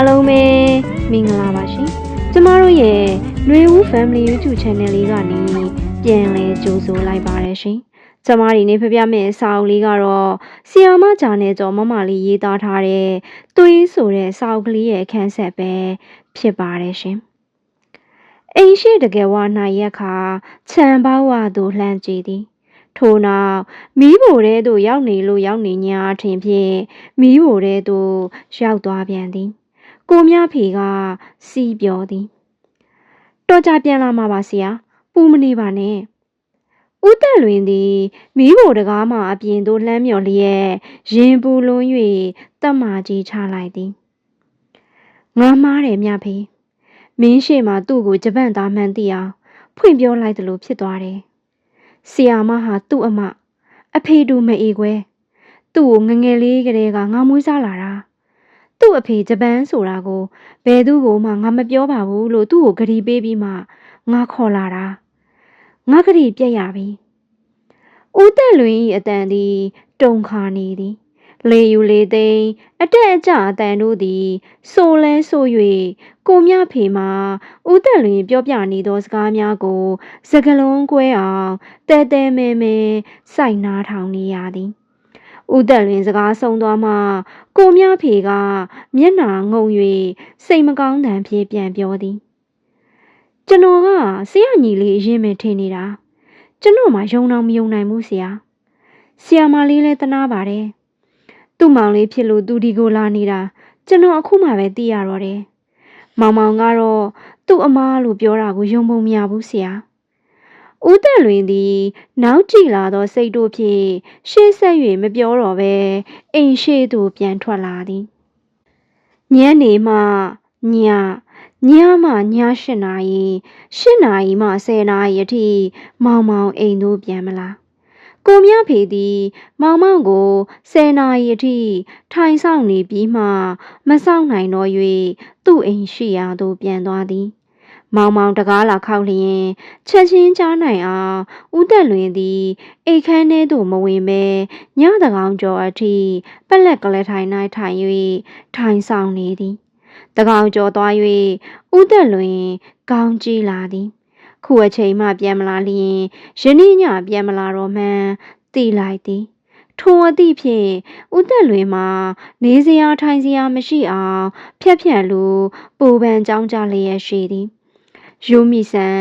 အားလုံးပဲမင်္ဂလာပါရှင်ကျမတို့ရဲ့ຫນွေဦး Family YouTube Channel လေးကနေပြန်လဲကြိုဆိုလိုက်ပါတယ်ရှင်ကျမဒီနေ့ဖပြမယ့်စာအုပ်လေးကတော့ဆီယာမဂျာနယ်ကျော်မမလေးရေးသားထားတဲ့သွေးဆိုတဲ့စာအုပ်ကလေးရဲ့အခန်းဆက်ပဲဖြစ်ပါတယ်ရှင်အိမ်ရှိတကယ်ဝနိုင်ရက်ခါခြံပေါဝသို့လှမ်းကြည့်သည်ထို့နောက်မီးဖိုထဲသို့ရောက်နေလို့ရောက်နေညာအထင်ဖြင့်မီးဖိုထဲသို့ရောက်သွားပြန်သည် ကိုမြဖေကစီးပြောသည်တော်ကြပြန်လာမှာပါဆရာပူမနေပါနဲ့ဦးတက်လွင်သည်မီးဖိုတကားမှအပြင်သို့လှမ်းမြော်လျက်ရင်ပူလွန်း၍တက်မာကြီးချလိုက်သည်ငါမားတယ်မြဖေမင်းရှိမှသူ့ကိုကြပန့်သားမှန်သိအောင်ဖွင့်ပြောလိုက်သလိုဖြစ်သွားတယ်ဆီယာမဟာသူ့အမအဖေတူမအေးခွဲသူ့ကိုငငယ်လေးကလေးကငါမွေးစားလာတာ သူ့အဖေဂျပန်ဆိုတာကိုဘယ်သူကိုမှငါမပြောပါဘူးလို့သူ့ကိုဂရီပေးပြီးမှငါခေါ်လာတာငါဂရီပြက်ရပြီဦးတက်လွင်၏အတန်သည်တုန်ခါနေသည်လေယူလေသိမ်းအတက်အကျအတန်တို့သည်ဆိုလဲဆို၍ကိုမြဖေမှာဦးတက်လွင်ပြောပြနေသောစကားများကိုစကလုံးကွဲအောင်တဲတဲမဲမဲစိုက်နားထောင်နေရသည် ဦးသက်လွင်စကားဆုံးသွားမှကိုမြဖေကမျက်နှာငုံ၍စိတ်မကောင်းတန်ဖြင့်ပြန်ပြောသည်ကျွန်တော်ကဆရာညီလေးအရင်ပဲထင်နေတာကျွန်တော်မှယုံတော့မယုံနိုင်ဘူးဆရာဆရာမလေးလည်းတနာပါတယ်သူ့မောင်လေးဖြစ်လို့သူဒီကိုလာနေတာကျွန်တော်အခုမှပဲသိရတော့တယ်မောင်မောင်ကတော့သူ့အမားလို့ပြောတာကိုယုံပုံမရဘူးဆရာ။ ဦးတက်လွင်သည် နောက်ကြည့်လာသောစိတ်တို့ဖြင့်ရှေ့ဆက်၍မပြောတော့ဘဲအိမ်ရှိသို့ပြန်ထွက်လာသည်။ညနေမှညညမှည၈နာရီ၈နာရီမှ၁၀နာရီအထိမောင်မောင်အိမ်သို့ပြန်မလာ။ကိုမြဖေသည် မောင်မောင်ကို၁၀နာရီအထိထိုင်ဆောင်နေပြီးမှ မဆောင်နိုင်တော့၍သူ့အိမ်ရှိရာသို့ပြန်သွားသည်။ မောင်မောင်တကားလာခောက်လျင်ချက်ချင်းကြားနိုင်အောင်ဦးသက်လွင်သည်အိတ်ခမ်းထဲသို့မဝင်ဘဲညတကောင်ကျော်အထိပက်လက်ကလေးထိုင်၌ထိုင်၍ထိုင်ဆောင်နေသည်။တကောင်ကျော်သွား၍ဦးသက်လွင်ကောင်းကြည့်လာသည်။ခုအချိန်မှပြန်မလာလျင်ယနေ့ညပြန်မလာတော့မှန်းသိလိုက်သည်။ထိုအသည့်ဖြင့်ဦးသက်လွင်မှာနေစရာထိုင်စရာမရှိအောင်ဖြက်ဖြက်လူပူပန်ကြောင်းကြလျက်ရှိသည်။ ယူမိဆန်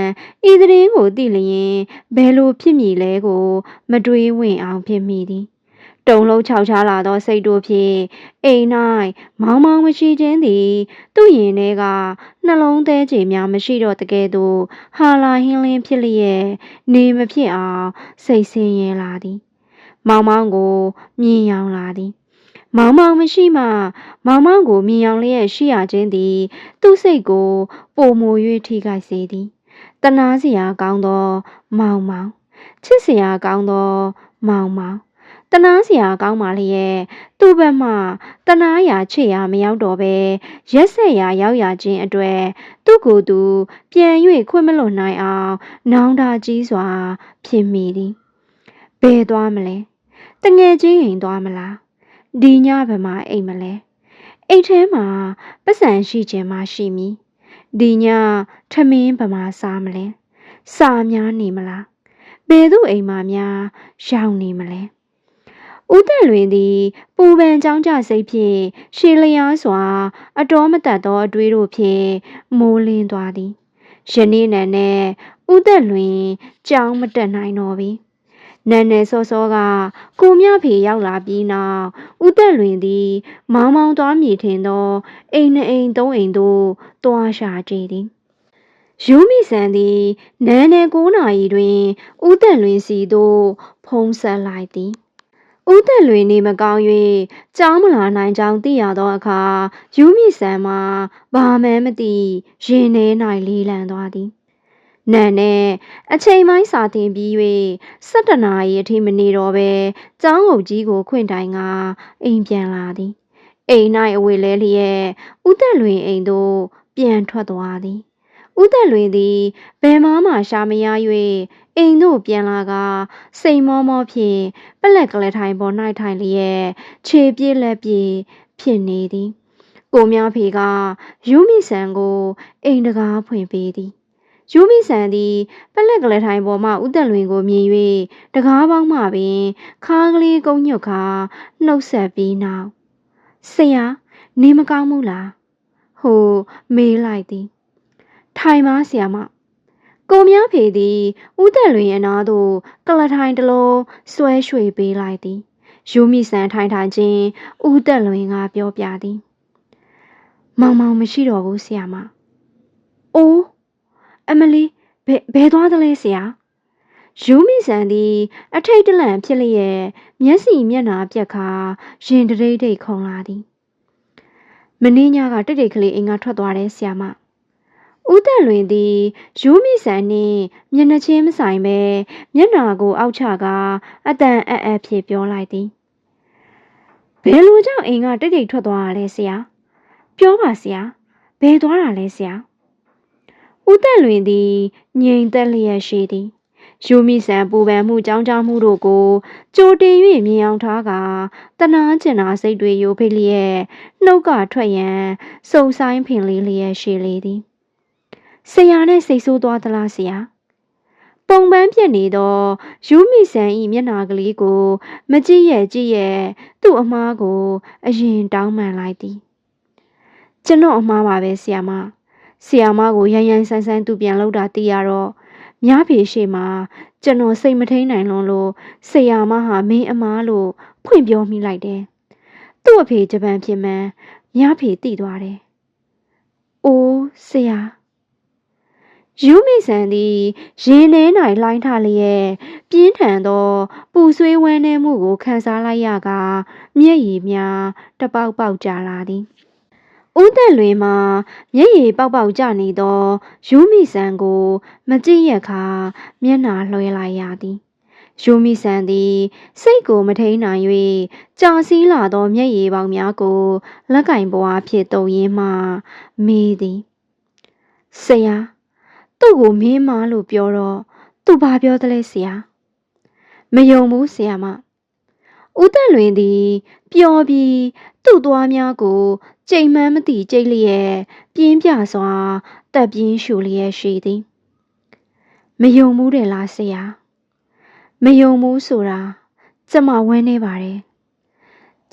ဤသတင်းကိုသိလျင်ဘယ်လိုဖြစ်မည်လဲကို မတွေးဝင်အောင်ဖြစ်မိသည်။တုံလုံးခြောက်ချလာသောစိတ်တို့ဖြင့်အိမ်၌မောင်မောင်မရှိခြင်းသည် သူ့ရင်ထဲကနှလုံးသေးချေများမရှိတော့တကယ်သို့ဟာလာဟင်းလင်းဖြစ်လျက်နေမဖြစ်အောင်စိတ်ဆင်းရဲလာသည်။မောင်မောင်ကိုမြင်ရောင်လာသည်။ မောင်မောင်မရှိမှမောင်မောင်ကိုမြင်ရောင်လျက်ရှိရခြင်းသည် သူ့စိတ်ကို ပိုမို၍ထိခိုက်စေသည်တနာစရာကောင်းသော မောင်မောင်ချစ်စရာကောင်းသော မောင်မောင်တနာစရာကောင်းပါလျက်သူ့ဘက်မှတနာရာချစ်ရာမရောက်တော့ပဲရက်ဆက်ရာရောက်ရခြင်းအတွေ့သူ့ကိုယ်သူပြန်၍ခွင့်မလွတ်နိုင်အောင်နောင်တကြီးစွာ ဖြစ်မိသည်ဘယ်သွားမလဲတငယ်ချင်းရင်သွားမလား ဒီညဘယ်မှာအိမ်မလဲအိတ်ထဲမှာပတ်စံရှိခြင်းမရှိမည်ဒီညထမင်းဗမာစားမလဲစာများနေမလားဘယ်သူအိမ်မှာများရောက်နေမလဲဦးတက်လွင်သည်ပူပန်ကြောင်းကြစိတ်ဖြင့်ရှေလျားစွာ အတော်မတတ်သောအတွေးတို့ဖြင့်မိုးလင်းသွားသည်ယနေ့နံနဲ့ဦးသက်လွင်ကြောင်းမတက်နိုင်တော့ပြီ နန်းနယ်စောစောကကိုမြဖေရောက်လာပြီးနောက်ဦးသက်လွင်သည် မောင်မောင်သွားမြည်ထင်သောအိမ်နှအိမ်သုံးအိမ်သို့တွားရှာကြည်သည်ယူမိဆန်သည်နန်းနယ်9နာရီတွင်ဦးသက်လွင်စီသို့ဖုံးဆက်လိုက်သည်ဦးသက်လွင်နေမကောင်း၍ကြောင်းမလာနိုင်ကြောင်းသိရသောအခါယူမိဆန်မှာဘာမှန်းမသိရင်ထဲ၌လေးလံသွားသည် နန်နဲ့အချိန်ပိုင်းစာတင်ပြီး၍၁၇နာရီအထိမနေတော့ပဲကျောင်းအုပ်ကြီးကိုခွင့်တိုင်ကအိမ်ပြန်လာသည်အိမ်၌အဝေလဲလျက်ဦးသက်လွင်အိမ်သို့ပြန်ထွက်သွားသည်ဦးသက်လွင်သည်ဘယ်မှမှရှာမရ၍အိမ်သို့ပြန်လာကစိတ်မောမောဖြင့်ပလက်ကလေးထိုင်ပေါ်၌ထိုင်လျက်ခြေပြေးလက်ပြေးဖြစ်နေသည်ကိုမြဖေကယူမိဆန်ကိုအိမ်တကားဖွင့်ပေးသည် ယူမိဆန်သည်ပလက်ကလေးထိုင်ပေါ်မှဥသက်လွင်ကိုမြင်၍တကားပေါင်းမှပင်ခါးကလေးကုန်းညွတ်ခါနှုတ်ဆက်ပြီးနောက်ဆရာနေမကောင်းဘူးလားဟိုမေးလိုက်သည်ထိုင်ပါဆရာမကိုမြဖေသည်ဥသက်လွင်အနာသို့ကလထိုင်တစ်လုံးဆွဲရွှေ့ပေးလိုက်သည်ယူမိဆန်ထိုင်ထိုင်ချင်းဥသက်လွင်ကပြောပြသည် မောင်မောင်မရှိတော့ဘူးဆရာမ။အိုး အမလီဘယ်ဘယ်သွားသလဲဆရာ။ယူမိဆန်သည်အထိတ်တလန့်ဖြစ်လျက်မျက်စိမျက်နှာပြက်ခါရင်တရိတ်တိတ်ခုန်လာသည်။မင်းညကတိတ်တိတ်ကလေးအိမ်ကထွက်သွားတယ်ဆရာမ။ဦးတက်လွင်သည်ယူမိဆန်နှင့်မျက်နှာချင်းမဆိုင်ပဲမျက်နှာကိုအောက်ချကာအတန်အပ်အပ်ဖြစ်ပြောလိုက်သည်။ဘယ်လိုကြောင့်အိမ်ကတိတ်တိတ်ထွက်သွားတာလဲဆရာ။ပြောပါဆရာဘယ်သွားတာလဲဆရာ ဦးသက်လွင်သည်ငြိမ်သက်လျက်ရှိသည်ယူမိဆန်ပူပန်မှုကြောင်းကြောင်းမှုတို့ကိုကြိုတင်၍မြင်အောင်ထားကာတနာကျင်နာစိတ်တွေယိုဖိလျက်နှုတ်ကထွက်ရန်စုံဆိုင်ဖင်လေးလျက်ရှိလေသည်ဆရာနဲ့စိတ်ဆိုးသွားသလားဆရာပုံပန်းပြက်နေသောယူမိဆန်ဤမျက်နာကလေးကို မကြည့်ရဲ့ကြည့်ရဲ့သူ့အမားကို အရင်တောင်းပန်လိုက်သည်ကျွန်တော်အမှားပါပဲဆီယာမ ဆီယာမကိုရိုင်းရိုင်းဆန်းဆန်းသူပြန်လောက်တာသိရတော့မြားဖေရှိမှာကျွန်တော်စိတ်မထိန်နိုင်လွန်းလို့ဆီယာမဟာမင်းအမားလို့ဖွင့်ပြောမိလိုက်တယ်သူ့အဖေဂျပန်ဖြစ်မှန်းမြားဖေသိသွားတယ်အိုးဆီယာယူမိဆန်သည်ရင်ထဲ၌လှိုင်းထလျက်ပြင်းထန်သောပူဆွေးဝမ်းနည်းမှုကိုခံစားလိုက်ရကာမျက်ရည်များတပေါက်ပေါက်ကျလာသည် ဦးသက်လွင်မှာမျက်ရည်ပေါက်ပေါက်ကျနေသောယူမိဆန်ကို မကြည့်ရခါမျက်နှာလွှဲလိုက်ရသည်ယူမိဆန်သည်စိတ်ကိုမထိန်နိုင်၍ကြာစီးလာသောမျက်ရည်ပေါက်များကို လက်ကင်ပွားဖြင့်တုံရင်းမှမေးသည်ဆရာသူ့ကိုမင်းမလို့ပြောတော့သူဘာပြောသလဲဆရာမယုံဘူးဆရာမဦးသက်လွင်သည်ပျော်ပြီးသူ့သွားများကို ကြိမ်မှန်းမသိကြိတ်လျက်ပြင်းပြစွာတက်ပြင်းရှူလျက်ရှိသည်မယုံဘူးတယ်လားဆရာမယုံဘူးဆိုတာကျမဝမ်းနေပါတယ်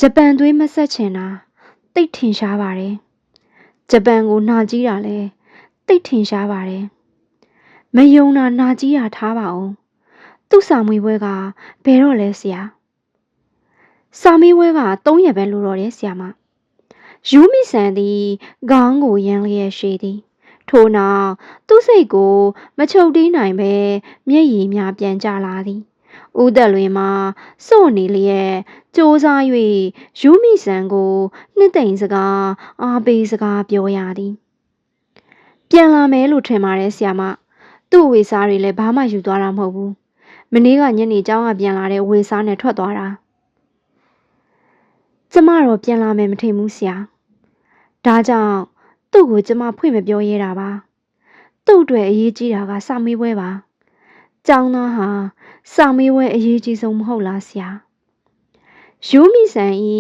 ဂျပန်သွေးမဆက်ချင်တာတိတ်ထင်ရှားပါတယ်ဂျပန်ကိုနှာကြီးတာလဲတိတ်ထင်ရှားပါတယ်မယုံတာနှာကြီးတာထားပါအောင်သူ့စာမွေးပွဲကဘယ်တော့လဲဆရာစာမေးပွဲက3ရက်ပဲလို့တော့တယ်ဆရာမ ယူမိဆန်သည်ခေါင်းကိုရမ်းလျက်ရှိသည်ထို့နောက်သူ့စိတ်ကို မချုပ်တီးနိုင်ပဲမျက်ရည်များပြန်ကျလာသည်ဦးသက်လွင်မှာစွန့်နေလျက်စူးစား၍ယူမိဆန်ကိုနှစ်သိမ့်စကားအားပေးစကားပြောရသည်ပြန်လာမယ်လို့ထင်ပါတယ်ဆရာမသူ့ဝေစားတွေလည်းဘာမှယူသွားတာမဟုတ်ဘူးမနေ့ကညနေကျောင်းကပြန်လာတဲ့ဝေစားနဲ့ထွက်သွားတာကျမတော့ပြန်လာမယ်မထင်ဘူးဆရာ ဒါကြောင့်သူ့ကိုကျမဖွင့်မပြောရဲတာပါသူ့အတွက်အရေးကြီးတာကစာမေးပွဲပါကျောင်းသားဟာစာမေးပွဲအရေးကြီးဆုံးမဟုတ်လားဆရာယူမိဆန်ဤ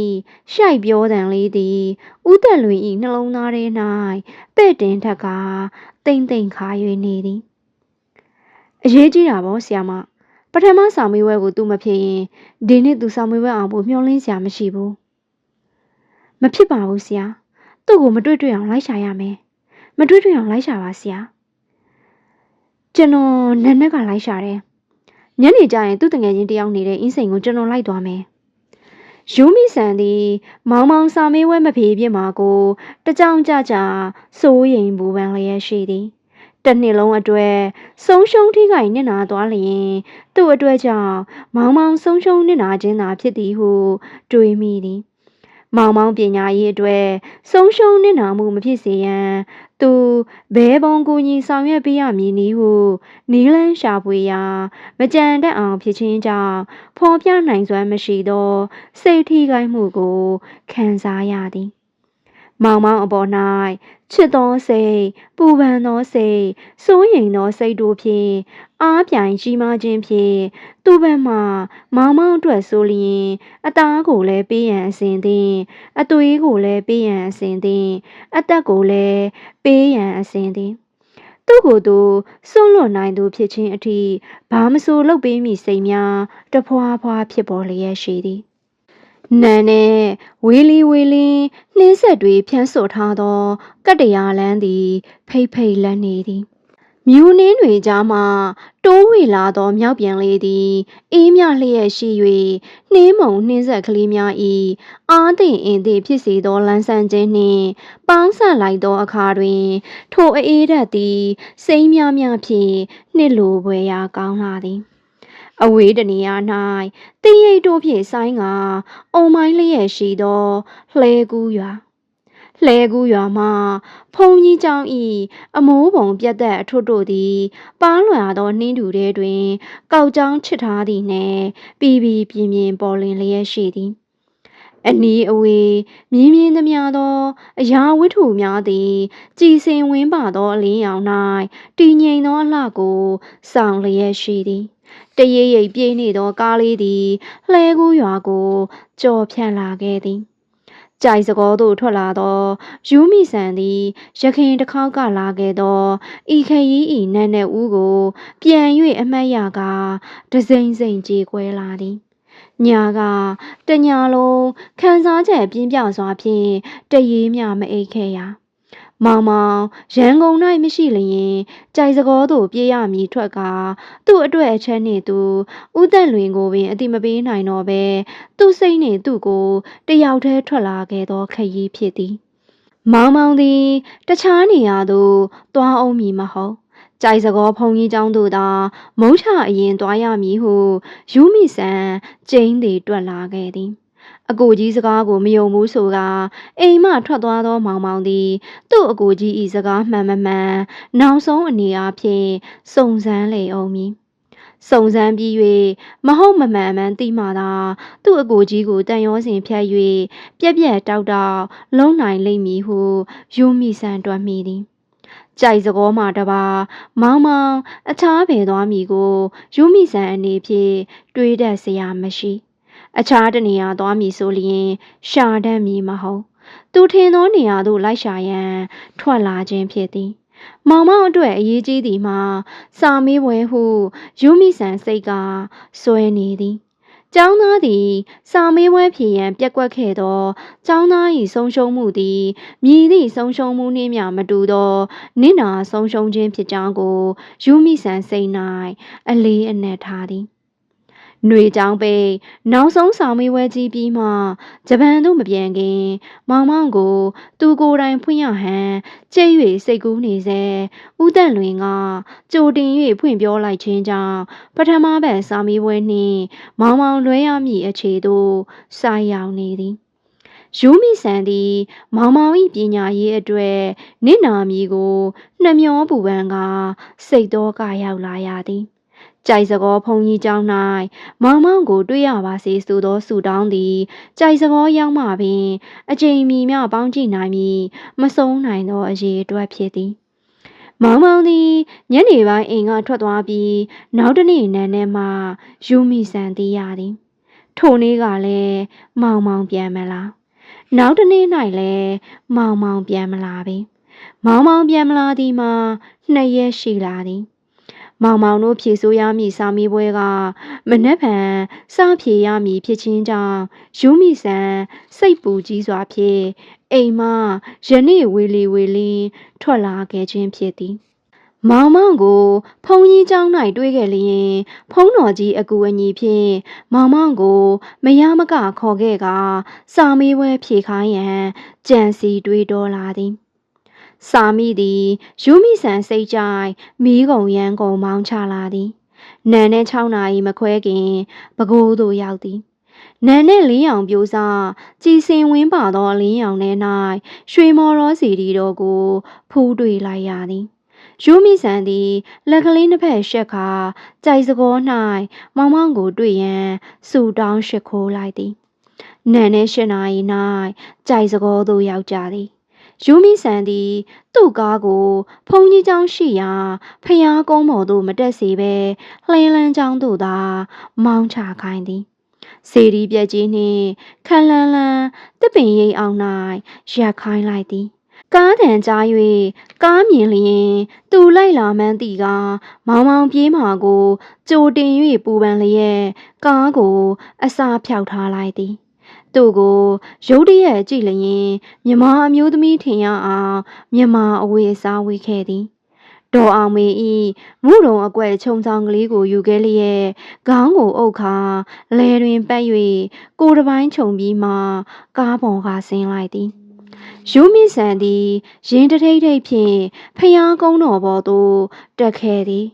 ရှိုက်ပြောတံလေးသည်ဥသက်လွင်ဤနှလုံးသားထဲ၌ပဲ့တင်ထက်ကတိမ့်တိမ့်ခါ၍နေသည်အရေးကြီးတာပေါ့ဆရာမပထမစာမေးပွဲကိုသူမဖြေရင်ဒီနေ့သူစာမေးပွဲအောင်ဖို့မျှော်လင့်စရာမရှိဘူးမဖြစ်ပါဘူးဆရာ သူ့ကိုမတွေ့တွေ့အောင်လိုက်ရှာရမယ်မတွေ့တွေ့အောင်လိုက်ရှာပါဆရာကျွန်တော်နက်နက်ကလိုက်ရှာတယ်ညနေကျရင်သူ့တငယ်ချင်းတယောက်နေတဲ့အင်းစိန်ကိုကျွန်တော်လိုက်သွားမယ်ယူမိဆန်သည်မောင်မောင်စာမေးဝဲမဖြေပြစ်မှာကိုတကြောင်ကြကြစိုးရိမ်ပူပန်လျက်ရှိသည်တစ်နှစ်လုံးအတွက်ဆုံးရှုံးထိခိုက်နစ်နာသွားလျင်သူ့အတွက်ကြောင့်မောင်မောင်ဆုံးရှုံးနစ်နာခြင်းသာဖြစ်သည်ဟုတွေးမိသည် မောင်မောင်ပညာရေးအတွက်ဆုံးရှုံးနစ်နာမှုမဖြစ်စေရန် သူဘဲပုံကူညီဆောင်ရွက်ပေးရမည်နည်းဟုနီလန်းရှာဖွေရာမကြံတတ်အောင်ဖြစ်ခြင်းကြောင့်ဖော်ပြနိုင်စွမ်းမရှိသောစိတ်ထိခိုက်မှုကိုခံစားရသည်မောင်မောင်အပေါ်၌ချစ်သောစိတ်ပူပန်သောစိတ်စိုးရိမ်သောစိတ်တို့ဖြင့် အားပြိုင်ကြီးမားခြင်းဖြင့်သူ့ဘက်မှမောင်မောင်အတွက်ဆိုလျင်အသားကိုလည်းပေးရန်အစဉ်သင့်အသွေးကိုလည်းပေးရန်အစဉ်သင့်အသက်ကိုလည်းပေးရန်အစဉ်သင့်သူ့ကိုယ်သူစွန့်လွတ်နိုင်သူဖြစ်ခြင်းအထိဘာမဆိုလုပ်ပေးမိစိတ်များတဖွာဖွာဖြစ်ပေါ်လျက်ရှိသည်နန်းနဲ့ဝေလီဝေလင်းနှင်းဆက်တွေဖြန်းဆို့ထားသောကတ္တရာလန်းသည် ဖိတ်ဖိတ်လန်းနေသည် မြူနှင်းတွေကြားမှတိုးဝေလာသောမြောက်ပြန်လေးသည်အေးမြလျက်ရှိ၍နှင်းမုံနှင်းဆက်ကလေးများ၏အားသည့်အင်သည့်ဖြစ်စေသောလန်းဆန်းခြင်းနှင့်ပေါင်းဆက်လိုက်သောအခါတွင် ထိုအေးဓာတ်သည်စိမ်းများများဖြင့်နှစ်လိုပွေရာကောင်းလာသည်အဝေးတနေရာ၌တရိပ်တို့ဖြင့်ဆိုင်းကအုံမိုင်းလျက်ရှိသောလှဲကူးရွာ လှဲကူးရွာမှဖုန်ကြီးကျောင်းဤအမိုးပုံပြတ်သက်အထွတ်တို့သည်ပန်းလွန်သောနှင်းတူထဲတွင် ကောက်ကျောင်းချစ်ထားသည်နှင့်ပြည်ပြည်ပြင်းပြင်းပေါ်လင်လျက်ရှိသည်အနီးအဝေးမြင်းမြင်းသမျှသော အရာဝတ္ထုများသည်ကြည်စင်ဝင်းပါသောအလင်းရောင်၌တည်ငြိမ်သောအလှကိုဆောင်လျက်ရှိသည်တရေရိပ်ပြေးနေသောကားလေးသည်လှဲကူးရွာကိုကြော်ဖြန့်လာခဲ့သည် ကြိုက်စကောသို့ထွက်လာသောယူမိဆန်သည်ရခင်တစ်ခေါက်ကလာခဲ့သောဤခရီးဤနတ်နဲ့ဦးကို ပြန်၍အမှတ်ရကာတစိမ့်စိမ့်ကြေကွဲလာသည်ညာကတညာလုံးခန်းစားချက်ပြင်းပြစွာဖြင့်တရေမြမအိတ်ခဲ့ရ မောင်မောင်ရန်ကုန်၌မရှိလျင်ကြိုက်စကောတို့ပြေးရမည်ထွက်ကသူ့အတွက်အချက်နှင့်သူဥတန်လွင်ကိုပင်အတိမပေးနိုင်တော့ဘဲသူ့စိတ်နှင့်သူ့ကိုတယောက်တည်းထွက်လာခဲ့သောခရီးဖြစ်သည်မောင်မောင်သည်တခြားနေရာသို့သွားအောင်မည်မဟုတ်ကြိုက်စကောဖုန်ကြီးကျောင်းသို့သာမုံချအရင်သွားရမည်ဟုယူမိဆန်ကျင်းသည်တွက်လာခဲ့သည် အကိုကြီးစကားကိုမယုံဘူးဆိုကအိမ်မှထွက်သွားသောမောင်မောင်သည်သူ့အကိုကြီး၏စကားမှန်မမှန်နောက်ဆုံးအနေအားဖြင့်စုံစမ်းလေအောင်မည်စုံစမ်းပြီး၍မဟုတ်မမှန်မှန်သိမှသာသူ့အကိုကြီးကိုတန်ရောစဉ်ဖြတ်၍ပြက်ပြက်တောက်တောက်လုံးနိုင်လိမ့်မည်ဟုယူမိဆန်တွက်မိသည်ကြိုက်စကောမှာတပါမောင်မောင်အခြားပင်သွားမိကိုယူမိဆန်အနေဖြင့်တွေးတတ်စရာမရှိ အခြားတနေရာသွားမည်ဆိုလျင် ရှာတတ်မည်မဟုတ်သူထင်သောနေရာသို့လိုက်ရှာရန်ထွက်လာခြင်းဖြစ်သည်မောင်မောင်အတွက်အရေးကြီးသည်မှာစာမေးပွဲဟုယူမိဆန်စိတ်ကစွဲနေသည်ကျောင်းသားသည်စာမေးပွဲဖြေရန်ပြက်ကွက်ခဲ့သောကျောင်းသား၏ဆုံးရှုံးမှုသည်မြည်သည့်ဆုံးရှုံးမှုနှင့်မျှမတူသောနင့်နာဆုံးရှုံးခြင်းဖြစ်ကြောင်းကိုယူမိဆန်စိတ်၌အလေးအနက်ထားသည်။ ຫນွေချောင်းပိတ်နောက်ဆုံးဆောင်မေးပွဲကြီးပြီးမှဂျပန်သို့မပြန်ခင် မောင်မောင်ကို သူကိုယ်တိုင်ဖွင့်ရဟန်ကြိတ်၍စိတ်ကူးနေစေဦးသက်လွင်ကကြိုတင်၍ဖွင့်ပြောလိုက်ခြင်းကြောင့်ပထမဘက်စာမေးပွဲနှင့်မောင်မောင်လွဲရမည့်အခြေသို့ဆိုက်ရောက်နေသည်ယူမိဆန်သည် မောင်မောင်၏ပညာရေးအတွက်နင့်နာမည်ကိုနှမျောပူပန်ကစိတ်တော်ကရောက်လာရသည် ကြိုက်စကောဘုံကြီးကျောင်း၌မောင်မောင်ကို တွေ့ရပါစေဆိုသောဆုတောင်းသည်ကြိုက်စကောရောက်မှပင် အချိန်မီမျှပေါင်းကြည့်နိုင်မည်မဆုံးနိုင်သောအရေးအတွက်ဖြစ်သည်မောင်မောင်သည်ညနေပိုင်းအိမ်ကထွက်သွားပြီးနောက်တနေ့နန်းထဲမှယူမီဆန်သိရသည်ထိုနေ့ကလည်းမောင်မောင်ပြန်မလာနောက်တနေ့၌လည်းမောင်မောင်ပြန်မလာပြီမောင်မောင်ပြန်မလာသည်မှာနှစ်ရက်ရှိလာသည် မောင်မောင်တို့ဖြေဆိုရမည့်စာမေးပွဲကမနှက်ဖန်စဖြေရမည်ဖြစ်ခြင်းကြောင့်ယူမိဆန်စိတ်ပူကြီးစွာဖြင့်အိမ်မှယနေ့ဝေလီဝေလင်းထွက်လာခဲ့ခြင်းဖြစ်သည် မောင်မောင်ကိုဖုန်ကြီးเจ้า၌တွေးခဲ့လျင်ဖုံးတော်ကြီးအကူအညီဖြင့်မောင်မောင်ကိုမရမကခေါ်ခဲ့ကစာမေးပွဲဖြေခိုင်းရန်ကြံစီတွေးတော်လာသည် စာမိသည်ယူမိဆန်စိတ်ကြိုက်မီးကုံရန်ကုန်မောင်းချလာသည်နန်နဲ့6နာရီမခွဲခင်ပကိုးသို့ရောက်သည်နန်နဲ့လင်းရောင်ပြိုးစားကြည်စင်ဝင်းပါသောလင်းရောင်ထဲ၌ရွှေမော်ရောစီဒီတော်ကိုဖူးတွေ့လိုက်ရသည်ယူမိဆန်သည်လက်ကလေးနှစ်ဖက်ရှက်ခါကြိုက်စကော၌မောင်မောင်ကိုတွေ့ရန်စူတောင်းရှိခိုးလိုက်သည်နန်နဲ့၈နာရီ၌ကြိုက်စကောသို့ရောက်ကြသည် ယူမီဆန်သည်သူ့ကားကိုဖုန်ကြီးကျောင်းရှိရာဖျားကုန်းပေါ်သို့မတက်စေဘဲလှင်းလန်းကျောင်းသို့သာ မောင်းချခိုင်းသည်စေရီပြက်ကြီးနှင့်ခန်းလန်းလန်းတစ်ပင်ရိပ်အောင်၌ရက်ခိုင်းလိုက်သည်ကားတန်ကြား၍ကားမြင်လျင်သူလိုက်လာမှန်းသိကမောင်မောင်ပြေးမှာကိုကြိုတင်၍ပူပန်လျက်ကားကို အစာဖြောက်ထားလိုက်သည် သူ့ကိုရုတ်တရက်ကြည့်လျင်မြမအမျိုးသမီးထင်ရအောင်မြမအဝေးအစားဝေးခဲ့သည်ဒေါ်အောင်မေဤမုရုံအကွက်ခြုံဆောင်ကလေးကိုယူခဲ့လျက်ခေါင်းကိုအုပ်ခါလဲတွင်ပတ်၍ကိုယ်တစ်ပိုင်းခြုံပြီးမှကားပေါ်ကဆင်းလိုက်သည်ယူမီဆန်သည်ရင်တထိတ်ထိတ်ဖြင့်ဖျားကုန်းတော်ပေါ်သို့တက်ခဲ့သည်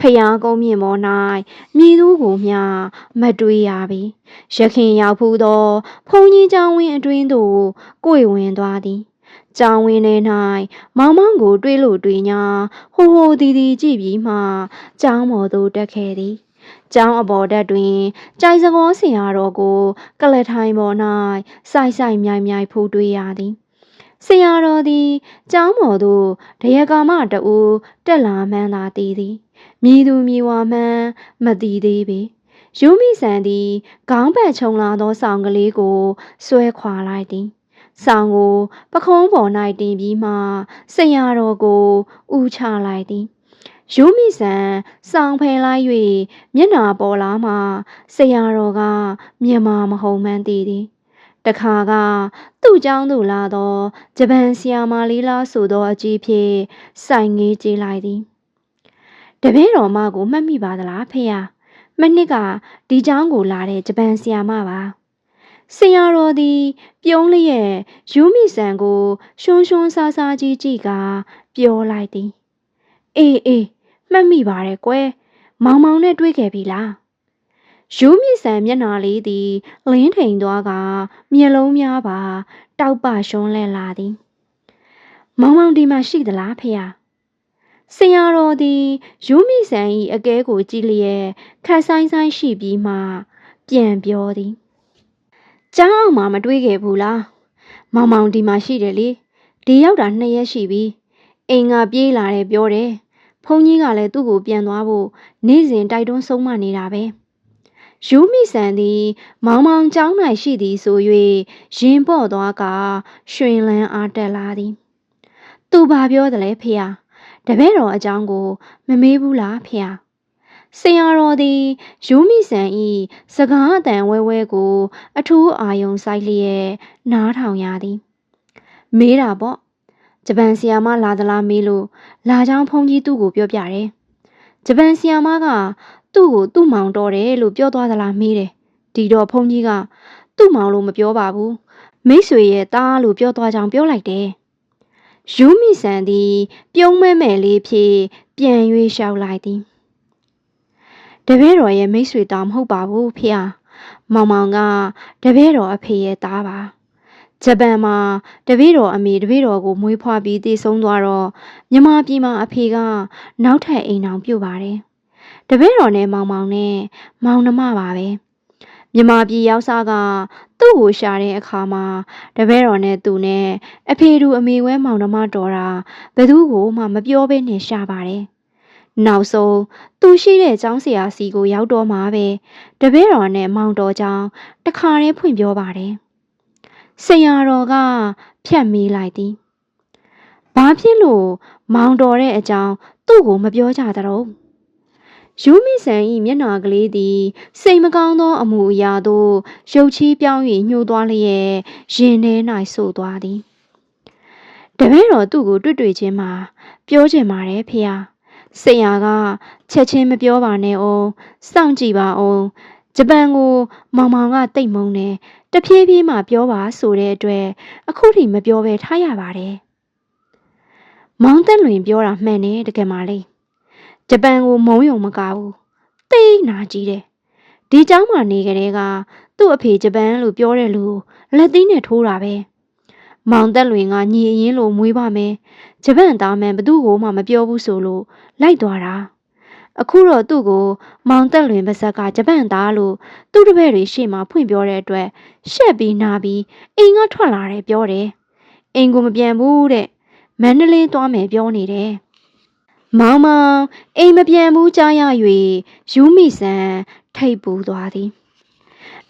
ဖျားကုန်းမြင့်ပေါ်၌မြည်သူကိုမျှမတွေ့ရပြီရခင်ရောက်ဖူးသောဖုန်ကြီးကျောင်းဝင်းအတွင်းသို့ကိုယ်ဝင်သွားသည်ကျောင်းဝင်းထဲ၌မောင်မောင်ကို တွေးလို့တွေးညာဟိုဟိုဒီဒီကြည့်ပြီးမှကျောင်းပေါ်သို့တက်ခဲ့သည်ကျောင်းအပေါ်တက်တွင်ကြိုင်စကောဆရာတော်ကို ကလထိုင်ပေါ်၌စိုက်စိုက်မြိုင်မြိုင်ဖူးတွေးရသည်ဆရာတော်သည်ကျောင်းပေါ်သို့တရကာမတူတက်လာမှန်းသာသိသည် မြည်သူမြည်ဝါမှန်းမသိသေးပေယူမိဆန်သည်ခေါင်းပတ်ချုံလာသောဆောင်ကလေးကိုဆွဲခွာလိုက်သည်ဆောင်ကိုပခုံးပေါ်၌တင်ပြီးမှဆရာတော်ကိုဥချလိုက်သည်ယူမိဆန်ဆောင်ဖယ်လိုက်၍မျက်နာပေါ်လာမှဆရာတော်ကမြန်မာမဟုတ်မှန်းသိသည်တခါကသူ့เจ้าသို့လာသောဂျပန်ဆီယာမာလေးလားဆိုသောအကြီးဖြင့်စိုင်ငေးကြည့်လိုက်သည် တပည့်တော်မကိုမှတ်မိပါသလားဖေယာမနှစ်ကဒီเจ้าကိုလာတဲ့ဂျပန်ဆီယာမပါဆရာတော်သည် ပြုံးလျက်ယူမိဆန်ကိုရှွန်းရှွန်းဆားဆားကြီးကြည့်ကပြောလိုက်သည်အေးအေးမှတ်မိပါတယ်ကွယ်မောင်မောင်နဲ့တွေ့ခဲ့ပြီလားယူမိဆန်မျက်နှာလေးသည်လင်းထိန်သွားကမျက်လုံးများပါ တောက်ပရှွန်းလဲလာသည် မောင်မောင်ဒီမှာရှိသလားဖေယာ ဆရာတော်သည်ယူမိဆန်၏အကဲကိုကြည့်လျက်ခက်ဆိုင်ဆိုင်ရှိပြီးမှ ပြန်ပြောသည်ကျောင်းအောင်မှာမတွေးခဲ့ဘူးလားမောင်မောင်ဒီမှာရှိတယ်လေဒီရောက်တာနှစ်ရက်ရှိပြီအိမ်ကပြေးလာတယ်ပြောတယ်ဖုန်းကြီးကလည်းသူ့ကိုပြန်သွားဖို့နေ့စဉ်တိုက်တွန်းဆုံးမနေတာပဲယူမိဆန်သည်မောင်မောင်ကျောင်း၌ရှိသည်ဆို၍ရင်ပေါ့သွားကရွှင်လန်းအားတက်လာသည်သူဘာပြောသလဲဖေဟာ တပည့်တော်အကြောင်းကို မမေးဘူးလားဖေဟာဆရာတော်သည်ယူမိဆန်ဤစကားအတန်ဝဲဝဲကို အထူးအာယုံစိုက်လျက်နားထောင်ရသည် မေးတာပေါ့ဂျပန်ဆီယာမလာသလားမေးလို့လာချောင်းဖုန်ကြီးသူ့ကိုပြောပြတယ်ဂျပန်ဆီယာမကသူ့ကိုသူ့မောင်တော်တယ်လို့ပြောသွားသလားမေးတယ်ဒီတော့ဖုန်ကြီးကသူ့မောင်လို့မပြောပါဘူးမိတ်ဆွေရဲ့သားလို့ပြောသွားကြောင်ပြောလိုက်တယ် ယူမိဆန်သည် ပြုံးမဲမဲလေးဖြင့်ပြန်၍လျှောက်လိုက်သည်တပည့်တော်ရဲ့မိတ်ဆွေသားမဟုတ်ပါဘူးဖေဟာမောင်မောင်ကတပည့်တော်အဖေရဲ့သားပါဂျပန်မှာတပည့်တော်အမေတပည့်တော်ကိုမွေးဖွားပြီးတည်ဆုံးသွားတော့မြန်မာပြည်မှာအဖေကနောက်ထပ်အိမ်အောင်ပြုတ်ပါတယ်တပည့်တော်နဲ့မောင်မောင်နဲ့မောင်နှမပါပဲ မြန်မာပြည်ရောက်စားကသူ့ကိုရှာတဲ့အခါမှာတပည့်တော်နဲ့သူနဲ့အဖေတူအမေဝဲမောင်နှမတော်တာဘယ်သူကိုမှမပြောဘဲနဲ့ရှာပါတယ်နောက်ဆုံးသူရှိတဲ့ကျောင်းဆရာစီကိုရောက်တော့မှပဲတပည့်တော်နဲ့မောင်တော်ကြောင့်တခါတည်းဖွင့်ပြောပါတယ်ဆရာတော်ကဖြတ်မေးလိုက်သည်ဘာဖြစ်လို့မောင်တော်တဲ့အကြောင်းသူ့ကိုမပြောကြသတော့ ယူမိဆန်၏မျက်နှာကလေးသည် စိတ်မကောင်းသောအမှုအရာသို့ရုပ်ချီးပြောင်း၍ညှို့သွားလျက်ရင်ထဲ၌ဆိုသွားသည်တပည့်တော်သူ့ကိုတွေ့တွေ့ချင်းမှာပြောချင်ပါတယ်ဖေဟာဆရာကချက်ချင်းမပြောပါနဲ့အောင်စောင့်ကြည့်ပါအောင်ဂျပန်ကိုမောင်မောင်ကတိတ်မုန်းတယ်တဖြည်းဖြည်းမှပြောပါဆိုတဲ့အတွက်အခုထိမပြောဘဲထားရပါတယ်မောင်တက်လွင်ပြောတာမှန်တယ်တကယ်မလေး ဂျပန်ကိုမုံယုံမကဘူးသိနာကြီးတယ်ဒီเจ้าမှာနေကြတဲ့ကသူ့အဖေဂျပန်လို့ပြောတဲ့လူလက်သီးနဲ့ထိုးတာပဲမောင်တက်လွင်ကညီအရင်လိုမွေးပါမယ်ဂျပန်သားမန်ဘသူ့ကိုမှမပြောဘူးဆိုလို့လိုက်သွားတာအခုတော့သူ့ကို မောင်တက်လွင်ပါဇက်ကဂျပန်သားလို့သူ့တပည့်တွေရှေ့မှာဖွင့်ပြောတဲ့အတွက်ရှက်ပြီးနာပြီးအိမ်ကထွက်လာတယ်ပြောတယ် အိမ်ကိုမပြန်ဘူးတဲ့မန္တလေးသွားမယ်ပြောနေတယ် မောင်မောင်အိမ်မပြန်ဘူးကြားရ၍ယူမိဆန်ထိတ်ပူသွားသည်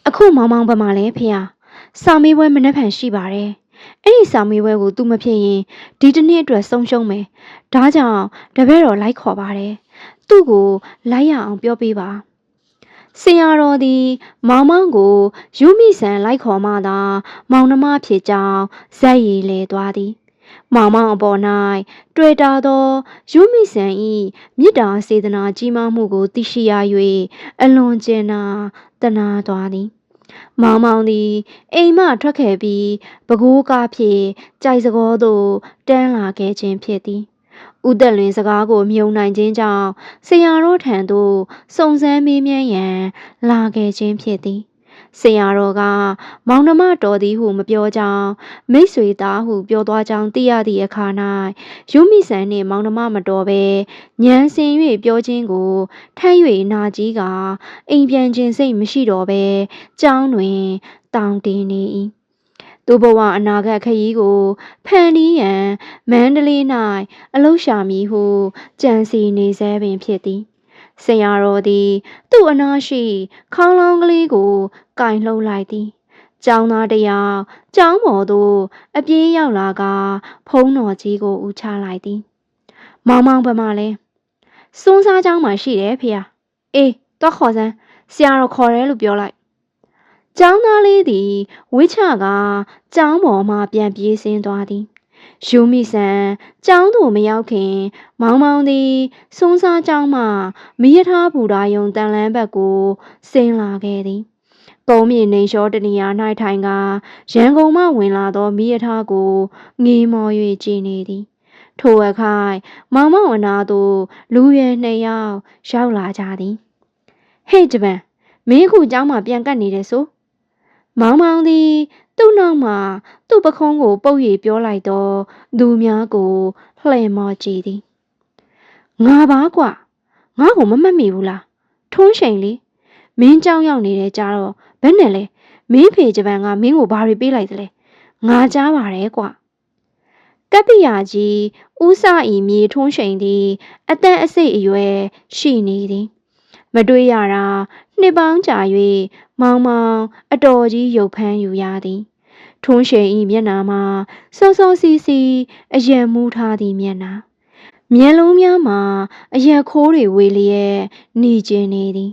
အခုမောင်မောင်ဘက်မှာလဲဖေဟာစာမေးပွဲမနှက်ဖန်ရှိပါတယ်အဲ့ဒီစာမေးပွဲကို तू မဖြစ်ရင်ဒီတစ်နှစ်အတွက်ဆုံးရှုံးမယ်ဒါကြောင့်တပည့်တော်လိုက်ခေါ်ပါတယ်သူ့ကိုလိုက်ရအောင်ပြောပေးပါဆရာတော်သည်မောင်မောင်ကိုယူမိဆန်လိုက်ခေါ်မှသာ မောင်နှမဖြစ်ကြောင်းဇက်ရည်လေသွားသည် မောင်မောင်အပေါ်၌တွေ့တာသောယူမိဆန်ဤမေတ္တာစေတနာကြီးမားမှုကိုသိရှိရ၍အလွန်ကျင်နာတနာသွားသည်မောင်မောင်သည်အိမ်မှထွက်ခဲ့ပြီးပကိုးကားဖြင့်ကြိုက်စကောသို့တန်းလာခဲ့ခြင်းဖြစ်သည်ဥသက်လွင်စကားကိုမြုံနိုင်ခြင်းကြောင့်ဆရာတော်ထံသို့စုံစမ်းမေးမြန်းရန်လာခဲ့ခြင်းဖြစ်သည် ဆရာတော်ကမောင်နှမတော်သည်ဟုမပြောကြောင်းမိတ်ဆွေသားဟုပြောသွားကြောင်းသိရသည့်အခါ၌ယူမိဆန်နှင့်မောင်နှမမတော်ပဲညံစင်၍ပြောခြင်းကိုထမ်း၍နာကြီးကအိမ်ပြန်ခြင်းစိတ်မရှိတော့ပဲကြောင်းတွင်တောင်းတင်နေ၏သူဘဝအနာဂတ်ခရီးကိုဖန်တီးရန်မန္တလေး၌အလုရှာမည်ဟုကြံစီနေဆဲပင်ဖြစ်သည်ဆရာတော်သည် သူ့အနာရှိခေါင်းလောင်းကလေးကို ကင်လှုပ်လိုက်သည်ကျောင်းသားတယောက်ကျောင်းပေါ်သို့အပြေးရောက်လာက ဖုံးတော်ကြီးကိုဦးချလိုက်သည်မောင်မောင်ဘက်မှလဲစွန်းစားကျောင်းမှာရှိတယ်ဖေ။အေးတော့ခေါ်စမ်းဆရာတော်ခေါ်တယ်လို့ပြောလိုက်။ကျောင်းသားလေးသည်ဝိချကကျောင်းပေါ်မှပြန်ပြေးဆင်းသွားသည်။ယူမိဆန်ကျောင်းသို့မရောက်ခင် မောင်မောင်သည်စွန်းစားကျောင်းမှမိရထားဘူတာယုံတန်လန်းဘက်ကိုဆင်းလာခဲ့သည်။ ကုန်းမြေနေလျှောတနေရာ၌ထိုင်ကရန်ကုန်မှဝင်လာသောမိရထားကိုငေးမော်၍ကြည်နေသည်။ထိုအခါမောင်မောင်အနာသို့လူရွယ်နှစ်ယောက်ရောက်လာကြသည်ဟဲ့ဂျပန်မင်းခုเจ้าမှာပြန်ကတ်နေတယ်ဆိုမောင်မောင်သည် သူ့နောက်မှာသူ့ပခုံးကို ပုတ်၍ပြောလိုက်တော့လူများကိုလှည့်မော်ကြည့်သည်ငါပါကွာငါ့ကိုမမှတ်မိဘူးလားထုံးရှိန်လေမင်းเจ้าရောက်နေတယ်ကြားတော့ ဘယ်နဲ့လဲမင်းဖေဂျပန်ကမင်းကိုဘာတွေပေးလိုက်သလဲငါကြားပါတယ်ကွာကပ္ပိယာကြီးဦးစဤမြေထုံးရှိန်သည်အတန်အစိတ်အရွယ်ရှိနေသည်မတွေ့ရတာနှစ်ပေါင်းကြာ၍မောင်မောင်အတော်ကြီးရုပ်ဖမ်းယူရသည်ထုံးရှိန်ဤမျက်နာမှာစောစောစီစီအယံမူးထားသည့်မျက်နာမျက်လုံးများမှာအရက်ခိုးတွေဝေလျက်နေကျင်နေသည်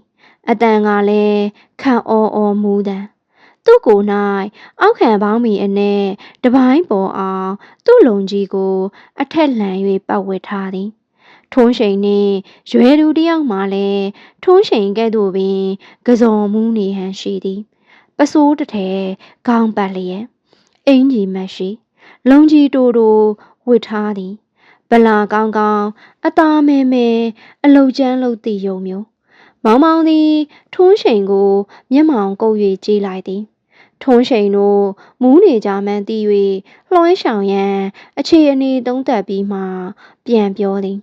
အတန်ကလည်းခန့်အော်အော်မူတံသူ့ကိုယ်၌အောက်ခံပေါင်းမီအနဲ့တပိုင်းပေါ်အောင်သူ့လုံကြီးကို အထက်လှန်၍ပတ်ဝတ်ထားသည်ထုံးရှိန်နှင့်ရွယ်သူတယောက်မှလည်းထုံးရှိန်ကဲ့သို့ပင်ကစုံမူးနေဟန်ရှိသည်ပစိုးတစ်ထဲခေါင်းပတ်လျက်အင်ကြီးမတ်ရှိ လုံကြီးတိုးတိုးဝတ်ထားသည်ဗလာကောင်းကောင်းအသားမဲမဲအလုတ်ကျန်းလုတ်တီယုံမျိုး မောင်မောင်သည်ထုံးရှိန်ကိုမျက်မှောင်ကုပ်၍ကြည့်လိုက်သည်ထုံးရှိန်တို့မူးနေကြမှန်းသိ၍လွှဲဆောင်ရန်အခြေအနေသုံးသပ်ပြီးမှပြန်ပြောသည်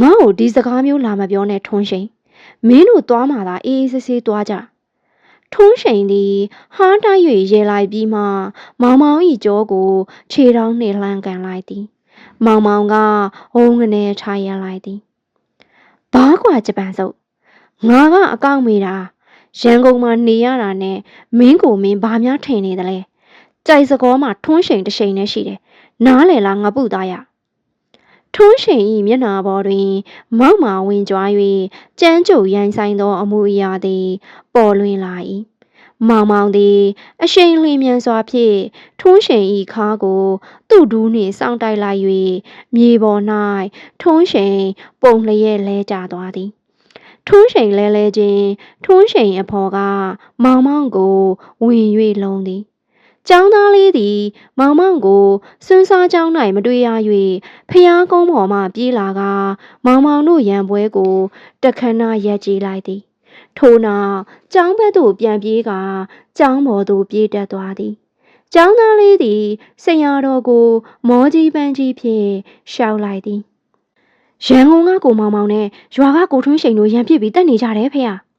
ငါ့ကိုဒီစကားမျိုးလာမပြောနဲ့ထုံးရှိန်မင်းတို့သွားမှသာအေးအေးဆေးဆေးသွားကြထုံးရှိန်သည်ဟားတိုက်၍ရေလိုက်ပြီးမှမောင်မောင်၏ကြောကိုခြေထောက်နှင့်လှမ်းကန်လိုက်သည်မောင်မောင်ကဝုန်းကနေထားရလိုက်သည်ဘာကွာဂျပန်စုပ် ငါကအကောင့်မေးတာရန်ကုန်မှာနေရတာနဲ့မင်းကိုမင်းဘာများထင်နေသလဲကြိုက်စကောမှာထွန်းရှိန်တစ်ရှိန်နဲ့ရှိတယ်နားလေလားငါပုသားရထွန်းရှိန်ဤမျက်နာပေါ်တွင် မောက်မာဝင်ကြွား၍ကြမ်းကြုတ်ရိုင်းဆိုင်သောအမှုအရာသည် ပေါ်လွင်လာ၏မောင်မောင်သည် အရှိန်လျင်မြန်စွာဖြင့်ထွန်းရှိန်ဤခါကို သူ့ဒူးနှင့်စောင့်တိုက်လိုက်၍မြေပေါ်၌ထွန်းရှိန်ပုံလျက်လဲကျသွားသည် ထွန်းရှိန်လဲလဲခြင်းထွန်းရှိန်အဖော်ကမောင်မောင်ကိုဝင်၍လုံးသည်ကျောင်းသားလေးသည် မောင်မောင်ကိုစွန်းစားကျောင်း၌မတွေ့ရ၍ဖျားကုန်းပေါ်မှပြေးလာက မောင်မောင်တို့ရံပွဲကိုတခဏရက်ကြည့်လိုက်သည် ထို့နောက်ကျောင်းဘက်သို့ပြန်ပြေးကကျောင်းပေါ်သို့ပြေးတက်သွားသည်ကျောင်းသားလေးသည်ဆရာတော်ကို မောကြီးပန်းကြီးဖြင့်ရှောက်လိုက်သည် ရန်ကုန်ကကိုမောင်မောင်နဲ့ရွာကကိုထွန်းရှိန်တို့ရံပြစ်ပြီးတက်နေကြတယ်ဖေ။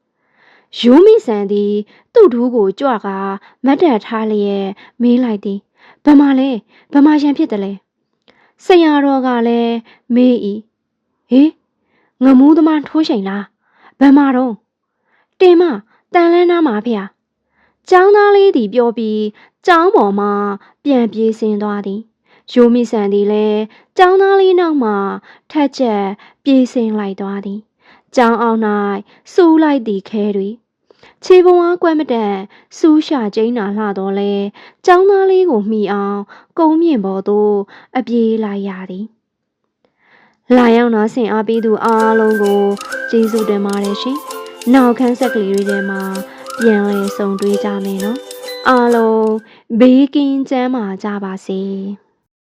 ယူမိဆန်သည်သူ့ဒူးကိုကြွကမတ်တက်ထားလျက်မေးလိုက်သည်ဘယ်မှာလဲဘယ်မှာရန်ဖြစ်တယ်လဲဆရာတော်ကလည်းမေးဤဟေးငမူးသမားထိုးချိန်လားဘယ်မှာတော့တင်မတန်လန်းနားမှာဖေဟာចောင်းသားလေးသည်ပြောပြီးចောင်းပေါ်မှပြန်ပြေးဆင်းသွားသည် ရိုးမိဆန်သည်လည်းကျောင်းသားလေးနောက်မှထက်ချက်ပြေးစင်လိုက်သွားသည်ကျောင်းအောင်၌စူးလိုက်သည့်ခဲတွေခြေပုံအားကွက်မတန်စူးရှာကျိန်းနာလှတော့လဲကျောင်းသားလေးကိုမှီအောင် ကုန်းမြင့်ပေါ်သို့အပြေးလိုက်ရသည်လာရောက်နာဆင်အားပေးသူအားလုံးကိုကျေးဇူးတင်ပါတယ်ရှင်။နောက်ခန်းဆက်ကလေးတွေထဲမှာပြန်လည်ဆုံတွေ့ကြမယ်နော်။အားလုံးဘေးကင်းကျန်းမာကြပါစေ။